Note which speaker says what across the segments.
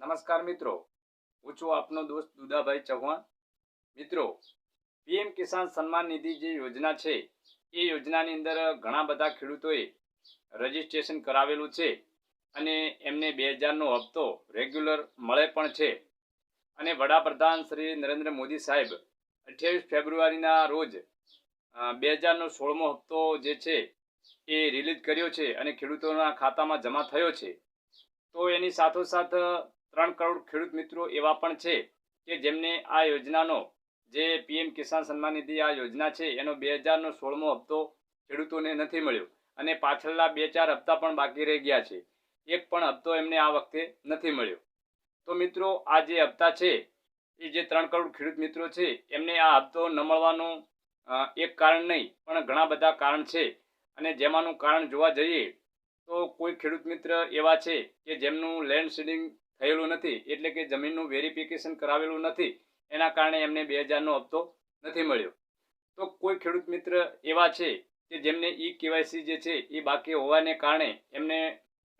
Speaker 1: નમસ્કાર મિત્રો. હું છું આપનો દોસ્ત દુદાભાઈ ચૌહાણ. મિત્રો, પીએમ કિસાન સન્માન નિધિ જે યોજના છે, એ યોજનાની અંદર ઘણા બધા ખેડૂતોએ રજીસ્ટ્રેશન કરાવેલું છે અને એમને બે હજારનો હપ્તો રેગ્યુલર મળે પણ છે. અને વડાપ્રધાન શ્રી નરેન્દ્ર મોદી સાહેબ અઠ્યાવીસ ફેબ્રુઆરીના રોજ બે હજારનો સોળમો હપ્તો જે છે, એ રિલીઝ કર્યો છે અને ખેડૂતોના ખાતામાં જમા થયો છે. તો એની સાથોસાથ ત્રણ કરોડ ખેડૂત મિત્રો એવા પણ છે કે જેમને આ યોજનાનો જે પીએમ કિસાન સન્માન નિધિ આ યોજના છે, એનો બે હજારનો સોળમો હપ્તો ખેડૂતોને નથી મળ્યો અને પાછળના બે ચાર હપ્તા પણ બાકી રહી ગયા છે. એક પણ હપ્તો એમને આ વખતે નથી મળ્યો. તો મિત્રો, આ જે હપ્તા છે, એ જે ત્રણ કરોડ ખેડૂત મિત્રો છે, એમને આ હપ્તો ન મળવાનું એક કારણ નહીં, પણ ઘણા બધા કારણ છે. અને જેમાંનું કારણ જોવા જઈએ તો કોઈ ખેડૂત મિત્ર એવા છે કે જેમનું લેન્ડ સીડિંગ થયેલું નથી, એટલે કે જમીનનું વેરિફિકેશન કરાવેલું નથી, એના કારણે એમને બે હજારનો હપ્તો નથી મળ્યો. તો કોઈ ખેડૂત મિત્ર એવા છે કે જેમને ઈ કેવાયસી જે છે એ બાકી હોવાને કારણે એમને,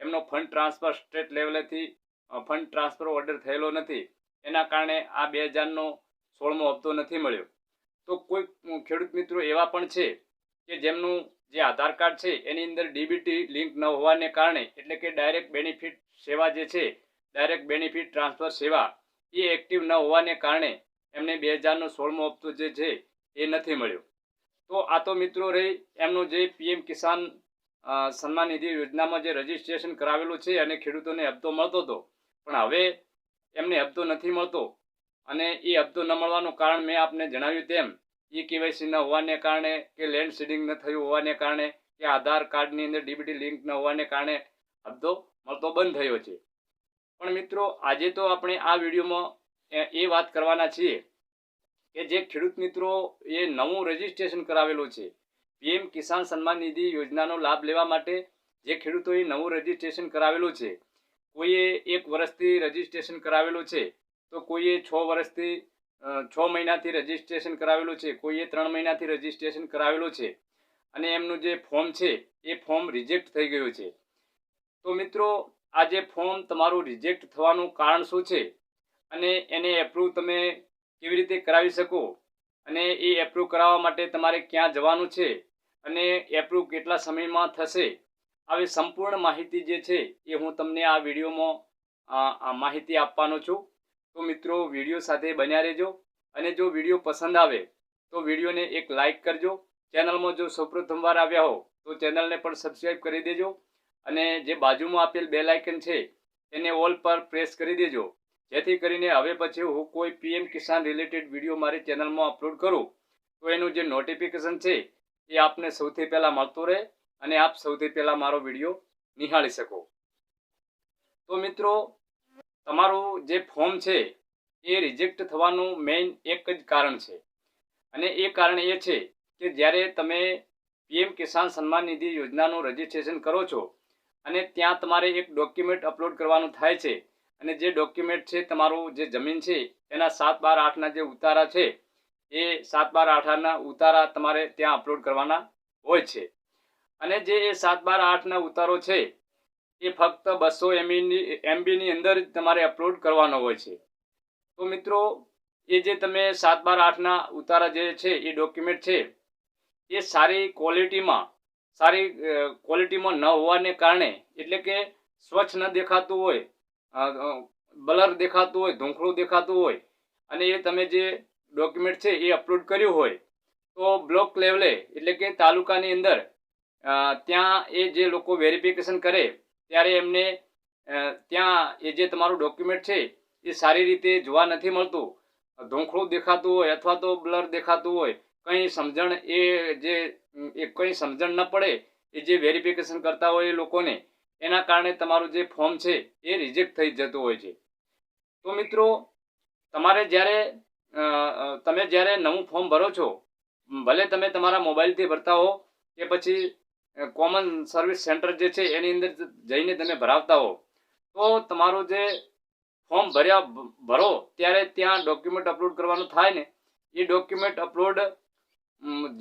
Speaker 1: એમનો ફંડ ટ્રાન્સફર સ્ટેટ લેવલેથી ફંડ ટ્રાન્સફર ઓર્ડર થયેલો નથી, એના કારણે આ બે હજારનો સોળમો હપ્તો નથી મળ્યો. તો કોઈ ખેડૂત મિત્રો એવા પણ છે કે જેમનું જે આધાર કાર્ડ છે, એની અંદર ડીબીટી લિંક ન હોવાને કારણે, એટલે કે ડાયરેક્ટ બેનિફિટ સેવા જે છે ડાયરેક્ટ બેનિફિટ ટ્રાન્સફર સેવા એ એક્ટિવ ન હોવાને કારણે એમને બે હજારનો સોળમો હપ્તો જે છે એ નથી મળ્યો. તો આ તો મિત્રો રહી એમનું જે પીએમ કિસાન સન્માન નિધિ યોજનામાં જે રજીસ્ટ્રેશન કરાવેલું છે અને ખેડૂતોને હપ્તો મળતો હતો, પણ હવે એમને હપ્તો નથી મળતો અને એ હપ્તો ન મળવાનું કારણ મેં આપને જણાવ્યું તેમ ઈ કેવાયસી ન હોવાને કારણે કે લેન્ડ સીડિંગ ન થયું હોવાને કારણે કે આધાર કાર્ડની અંદર ડીબીટી લિંક ન હોવાને કારણે હપ્તો મળતો બંધ થયો છે. પણ મિત્રો, આજે તો આપણે આ વિડીયોમાં એ- વાત કરવાના છીએ કે જે ખેડૂત મિત્રો એ નવું રજીસ્ટ્રેશન કરાવેલું છે. પીએમ કિસાન સન્માન નિધિ યોજનાનો લાભ લેવા માટે જે ખેડૂતોએ નવું રજીસ્ટ્રેશન કરાવેલું છે, કોઈએ એક વર્ષથી રજીસ્ટ્રેશન કરાવેલું છે, તો કોઈએ છ વર્ષથી છ મહિનાથી રજીસ્ટ્રેશન કરાવેલું છે, કોઈએ ત્રણ મહિનાથી રજીસ્ટ્રેશન કરાવેલું છે. અને એમનું જે ફોર્મ છે, એ ફોર્મ રિજેક્ટ થઈ ગયું છે. તો મિત્રો આ જે ફોર્મ તમારું રિજેક્ટ થવાનું કારણ શું છે? અને એને એપ્રૂવ તમે કેવી રીતે કરાવી શકો? અને એ એપ્રૂવ કરાવવા માટે તમારે ક્યાં જવાનું છે? અને એપ્રૂવ કેટલા સમયમાં થશે? આવી સંપૂર્ણ માહિતી જે છે એ હું તમને આ વિડીયોમાં માહિતી આપવાનો છું. તો મિત્રો, વીડિયો સાથે બન્યા રહેજો. અને જો વીડિયો પસંદ આવે, તો વિડીયોને એક લાઈક કરજો. ચેનલમાં જો સૌપ્રથમવાર આવ્યા હો, તો ચેનલને પણ સબસ્ક્રાઈબ કરી દેજો. અને જે બાજુમાં આપેલ બેલ આઇકન છે એને ઓલ પર પ્રેસ કરી દેજો. જેથી કરીને હવે પછી હું કોઈ પીએમ કિસાન રિલેટેડ વીડિયો મારી ચેનલમાં અપલોડ કરું. તો એનું જે નોટિફિકેશન છે, એ આપને સૌથી પહેલાં મળતું રહે અને આપ સૌથી પહેલાં મારો વીડિયો નિહાળી શકો. તો મિત્રો, તમારું જે ફોર્મ છે, એ રિજેક્ટ થવાનું મેઇન એક જ કારણ છે. અને એ કારણ એ છે કે જ્યારે તમે પીએમ કિસાન સન્માન નિધિ યોજનાનું રજિસ્ટ્રેશન કરો છો અને ત્યાં તમારે એક ડોક્યુમેન્ટ અપલોડ કરવાનું થાય છે. અને જે ડોક્યુમેન્ટ છે, તમારું જે જમીન છે, એના સાત બાર આઠના જે ઉતારા છે, એ સાત બાર આઠના ઉતારા તમારે ત્યાં અપલોડ કરવાના હોય છે. અને જે એ સાત બાર આઠના ઉતારો છે, એ ફક્ત બસો એમબીની એમબીની અંદર જ તમારે અપલોડ કરવાનો હોય છે. તો મિત્રો, એ જે તમે સાત બાર આઠના ઉતારા જે છે, એ ડોક્યુમેન્ટ છે, એ સારી ક્વોલિટીમાં સારી ક્વોલિટીમાં ન હોવાને કારણે, એટલે કે સ્વચ્છ ન દેખાતું હોય બ્લર દેખાતું હોય ધૂંખળું દેખાતું હોય, અને એ તમે જે ડોક્યુમેન્ટ છે એ અપલોડ કર્યું હોય, તો બ્લોક લેવલે એટલે કે તાલુકાની અંદર ત્યાં એ જે લોકો વેરિફિકેશન કરે, ત્યારે એમને ત્યાં એ જે તમારું ડોક્યુમેન્ટ છે, એ સારી રીતે જોવા નથી મળતું. ધોંખળું દેખાતું હોય અથવા તો બ્લર દેખાતું હોય, કંઈ સમજણ એ જે એ કંઈ સમજણ ન પડે એ જે વેરિફિકેશન કરતા હોય એ લોકોને, એના કારણે તમારું જે ફોર્મ છે એ રિજેક્ટ થઈ જતું હોય છે. તો મિત્રો, તમારે જ્યારે તમે જ્યારે નવું ફોર્મ ભરો છો ભલે તમે તમારા મોબાઈલથી ભરતા હો કે પછી કોમન સર્વિસ સેન્ટર જે છે એની અંદર જઈને તમે ભરાવતા હો, તો તમારું જે ફોર્મ ભર્યા ભરો, ત્યારે ત્યાં ડોક્યુમેન્ટ અપલોડ કરવાનું થાય ને. એ ડોક્યુમેન્ટ અપલોડ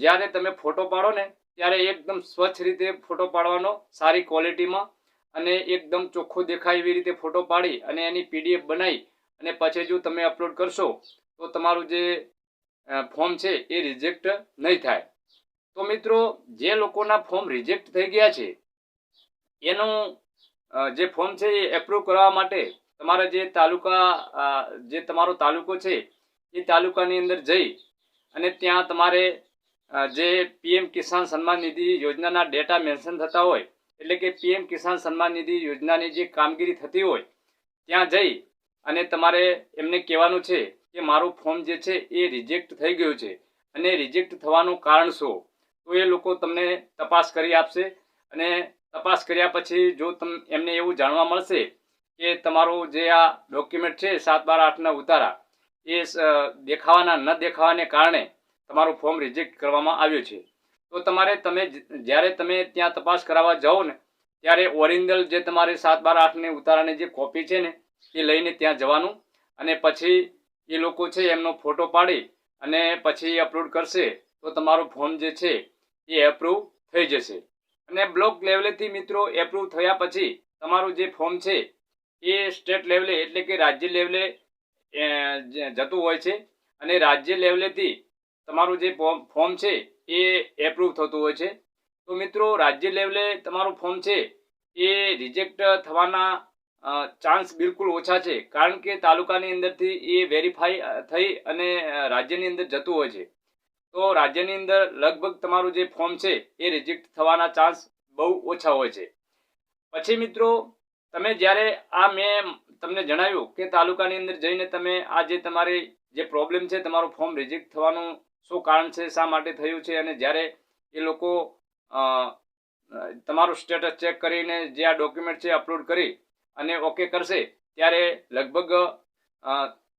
Speaker 1: જ્યારે તમે ફોટો પાડો ને, ત્યારે એકદમ સ્વચ્છ રીતે ફોટો પાડવાનો, સારી ક્વોલિટીમાં અને એકદમ ચોખ્ખો દેખાય એવી રીતે ફોટો પાડી, અને એની પીડીએફ બનાવી અને પછી જો તમે અપલોડ કરશો, તો તમારું જે ફોર્મ છે એ રિજેક્ટ નહીં થાય. તો મિત્રો, જે લોકોના ફોર્મ રિજેક્ટ થઈ ગયા છે, એનું જે ફોર્મ છે એ એપ્રૂવ કરવા માટે તમારે જે તાલુકા જે તમારો તાલુકો છે, એ તાલુકાની અંદર જઈ, અને ત્યાં તમારે જે પીએમ કિસાન સન્માન નિધિ યોજનાના ડેટા મેન્શન થતા હોય, એટલે કે પીએમ કિસાન સન્માન નિધિ યોજનાની જે કામગીરી થતી હોય, ત્યાં જઈ અને તમારે એમને કહેવાનું છે કે મારું ફોર્મ જે છે એ રિજેક્ટ થઈ ગયું છે. અને રિજેક્ટ થવાનું કારણ શું? તો એ લોકો તમને તપાસ કરી આપશે અને તપાસ કર્યા પછી જો તમ, એમને એવું જાણવા મળશે કે તમારું જે આ ડોક્યુમેન્ટ છે સાત બાર આઠના ઉતારા, એ દેખાવાના ન દેખાવાને કારણે તમારું ફોર્મ રિજેક્ટ કરવામાં આવ્યું છે. તો તમારે તમે જ્યારે તમે ત્યાં તપાસ કરાવવા જાઓ ને, ત્યારે ઓરિજિનલ જે તમારે સાત બાર આઠને ઉતારાની જે કોપી છે ને, એ લઈને ત્યાં જવાનું અને પછી એ લોકો છે એમનો ફોટો પાડી અને પછી અપલોડ કરશે, તો તમારું ફોર્મ જે છે એ એપ્રૂવ થઈ જશે. અને બ્લોક લેવલેથી મિત્રો એપ્રૂવ થયા પછી તમારું જે ફોર્મ છે એ સ્ટેટ લેવલે એટલે કે રાજ્ય લેવલે જતું હોય છે. અને રાજ્ય લેવલેથી તમારું જે ફોર્મ છે એ એપ્રૂવ થતું હોય છે. તો મિત્રો, રાજ્ય લેવલે તમારું ફોર્મ છે એ રિજેક્ટ થવાના ચાન્સ બિલકુલ ઓછા છે. કારણ કે તાલુકાની અંદરથી એ વેરીફાઈ થઈ અને રાજ્યની અંદર જતું હોય છે. તો રાજ્યની અંદર લગભગ તમારું જે ફોર્મ છે એ રિજેક્ટ થવાના ચાન્સ બહુ ઓછા હોય છે. પછી મિત્રો, તમે જ્યારે આ મેં તમને જણાવ્યું કે તાલુકાની અંદર જઈને તમે આ જે તમારી જે પ્રોબ્લેમ છે, તમારું ફોર્મ રિજેક્ટ થવાનું શું કારણ છે, શા માટે થયું છે અને જ્યારે એ લોકો તમારું સ્ટેટસ ચેક કરીને જે આ ડોક્યુમેન્ટ છે અપલોડ કરી અને ઓકે કરશે, ત્યારે લગભગ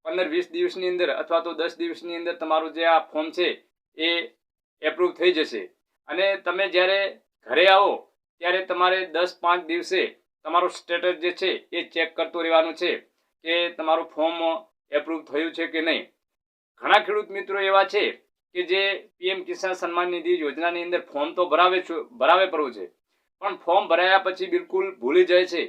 Speaker 1: પંદર વીસ દિવસની અંદર અથવા તો દસ દિવસની અંદર તમારું જે આ ફોર્મ છે એ એપ્રૂવ થઈ જશે. અને તમે જ્યારે ઘરે આવો, ત્યારે તમારે દસ પાંચ દિવસે તમારું સ્ટેટસ જે છે એ ચેક કરતું રહેવાનું છે કે તમારું ફોર્મ એપ્રૂવ થયું છે કે નહીં. ઘણા ખેડૂત મિત્રો એવા છે કે જે પીએમ કિસાન સન્માન નિધિ યોજનાની અંદર ફોર્મ તો ભરાવે ભરાવે પડવું છે. પણ ફોર્મ ભરાયા પછી બિલકુલ ભૂલી જાય છે.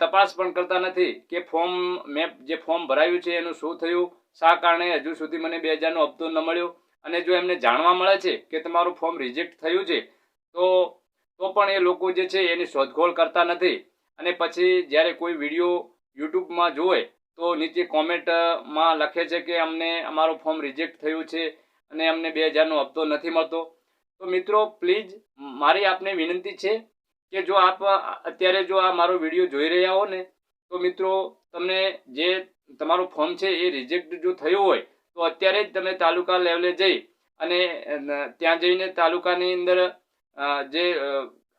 Speaker 1: તપાસ પણ કરતા નથી કે ફોર્મ મેં જે ફોર્મ ભરાયું છે એનું શું થયું? શા કારણે હજુ સુધી મને બે હજારનો હપ્તો ન મળ્યો? અને જો એમને જાણવા મળે છે કે તમારું ફોર્મ રિજેક્ટ થયું છે, તો તો પણ એ લોકો જે છે એની શોધખોળ કરતા નથી. અને પછી જ્યારે કોઈ વીડિયો યુટ્યુબમાં જોવે તો નીચે કોમેન્ટમાં લખે છે કે અમને અમારું ફોર્મ રિજેક્ટ થયું છે. અને અમને બે હજારનો હપ્તો નથી મળતો. તો મિત્રો પ્લીઝ મારી આપને વિનંતી છે કે જો આપ અત્યારે જો આ મારો વીડિયો જોઈ રહ્યા હો ને તો મિત્રો, તમને જે તમારું ફોર્મ છે એ રિજેક્ટ જો થયું હોય, તો અત્યારે જ તમે તાલુકા લેવલે જઈ અને ત્યાં જઈને તાલુકાની અંદર જે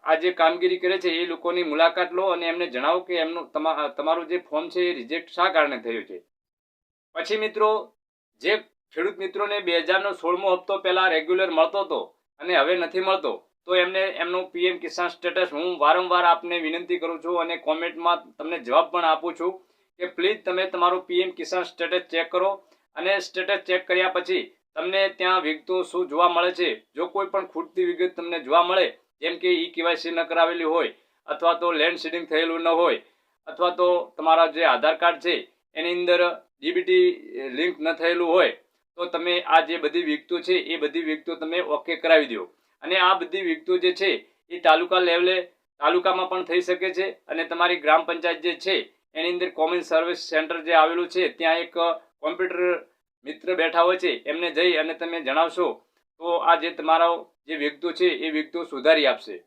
Speaker 1: આ જે કામગીરી કરે છે એ લોકોની મુલાકાત લો અને એમને જણાવો કે એમનું, તમા- તમારું જે ફોર્મ છે એ રિજેક્ટ શા કારણે થયું છે. પછી મિત્રો, જે ખેડૂત મિત્રોને બે હજારનો સોળમો હપ્તો પહેલા રેગ્યુલર મળતો હતો અને હવે નથી મળતો. તો એમને, એમનું પીએમ કિસાન સ્ટેટસ હું વારંવાર આપને વિનંતી કરું છું અને કોમેન્ટમાં તમને જવાબ પણ આપું છું કે પ્લીઝ તમે તમારું પીએમ કિસાન સ્ટેટસ ચેક કરો અને સ્ટેટસ ચેક કર્યા પછી તમને ત્યાં વિગતો શું જોવા મળે છે. જો કોઈ પણ ખૂટતી વિગત તમને જોવા મળે, જેમ કે ઈ કેવાયસી ન કરાવેલી હોય અથવા તો લેન્ડ સીડિંગ થયેલું ન હોય અથવા તો તમારા જે આધાર કાર્ડ છે, એની અંદર ડીબીટી લિંક ન થયેલું હોય તો તમે આ જે બધી વિગતો છે, એ બધી વિગતો તમે ઓકે કરાવી દો. અને આ બધી વિગતો જે છે, એ તાલુકા લેવલે, તાલુકામાં પણ થઈ શકે છે અને તમારી ગ્રામ પંચાયત જે છે, એની અંદર કોમન સર્વિસ સેન્ટર જે આવેલું છે, ત્યાં એક કોમ્પ્યુટર મિત્ર બેઠા હોય છે, એમને જઈ અને તમે જણાવશો. તો આ જે તમારા જે વિગતો છે, એ વિગતો સુધારી આપશે.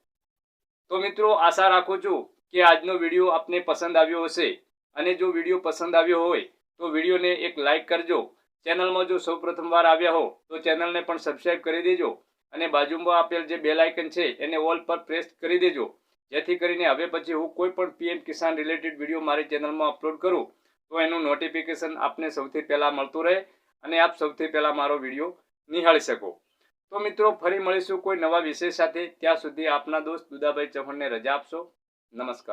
Speaker 1: તો મિત્રો, આશા રાખું છું કે આજનો વીડિયો આપને પસંદ આવ્યો હશે. અને જો વીડિયો પસંદ આવ્યો હોય, તો વિડીયોને એક લાઈક કરજો. ચેનલમાં જો સૌ પ્રથમવાર આવ્યા હો, તો ચેનલને પણ સબસ્ક્રાઈબ કરી દેજો અને બાજુમાં આપેલ જે બેલ આઇકન છે, એને ઓલ પર પ્રેસ કરી દેજો. જેથી કરીને હવે પછી હું કોઈ પણ પીએમ કિસાન રિલેટેડ વીડિયો મારી ચેનલમાં અપલોડ કરું, તો એનું નોટિફિકેશન આપને સૌથી પહેલાં મળતું રહે અને આપ સૌથી પહેલાં મારો વીડિયો નિહાળી શકો. તો મિત્રો, ફરી મળીશું કોઈ નવા વિષય સાથે. ત્યાં સુધી આપના દોસ્ત દુદાભાઈ ચૌહાણને રજા આપશો. નમસ્કાર.